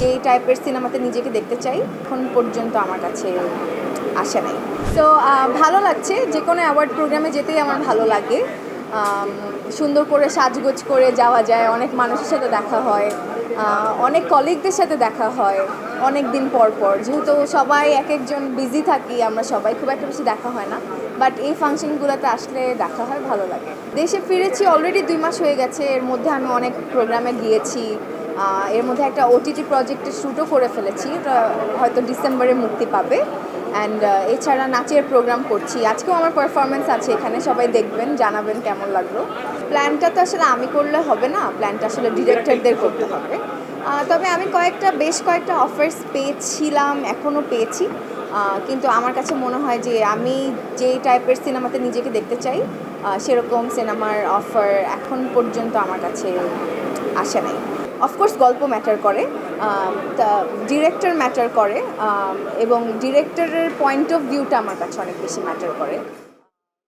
যেই টাইপের সিনেমাতে নিজেকে দেখতে চাই, এখন পর্যন্ত আমার কাছে আসে নাই। তো ভালো লাগছে, যে কোনো অ্যাওয়ার্ড প্রোগ্রামে যেতেই আমার ভালো লাগে। সুন্দর করে সাজগোজ করে যাওয়া যায়, অনেক মানুষের সাথে দেখা হয় অনেক কলিগদের সাথে দেখা হয়, অনেক দিন পর পর। যেহেতু সবাই এক একজন বিজি থাকি, আমরা সবাই খুব একটা বেশি দেখা হয় না। বাট এই ফাংশনগুলোতে আসলে দেখা হয়, ভালো লাগে। দেশে ফিরেছি অলরেডি দুই মাস হয়ে গেছে, এর মধ্যে আমি অনেক প্রোগ্রামে গিয়েছি। এর মধ্যে একটা ওটিটি প্রজেক্টের শ্যুটও করে ফেলেছি ওটা হয়তো ডিসেম্বরে মুক্তি পাবে। অ্যান্ড এছাড়া নাচের প্রোগ্রাম করছি। আজকেও আমার পারফরমেন্স আছে এখানে, সবাই দেখবেন, জানাবেন কেমন লাগল। প্ল্যানটা তো আসলে আমি করলে হবে না প্ল্যানটা আসলে ডিরেক্টরদের করতে হবে। তবে আমি কয়েকটা, বেশ কয়েকটা অফার্স পেয়েছিলাম এখনও পেয়েছি। কিন্তু আমার কাছে মনে হয় যে আমি যেই টাইপের সিনেমাতে নিজেকে দেখতে চাই সেরকম সিনেমার অফার এখন পর্যন্ত আমার কাছে আসে নাই। অফকোর্স গল্প ম্যাটার করে ডিরেক্টর ম্যাটার করে এবং ডিরেক্টরের পয়েন্ট অফ ভিউটা আমার কাছে অনেক বেশি ম্যাটার করে।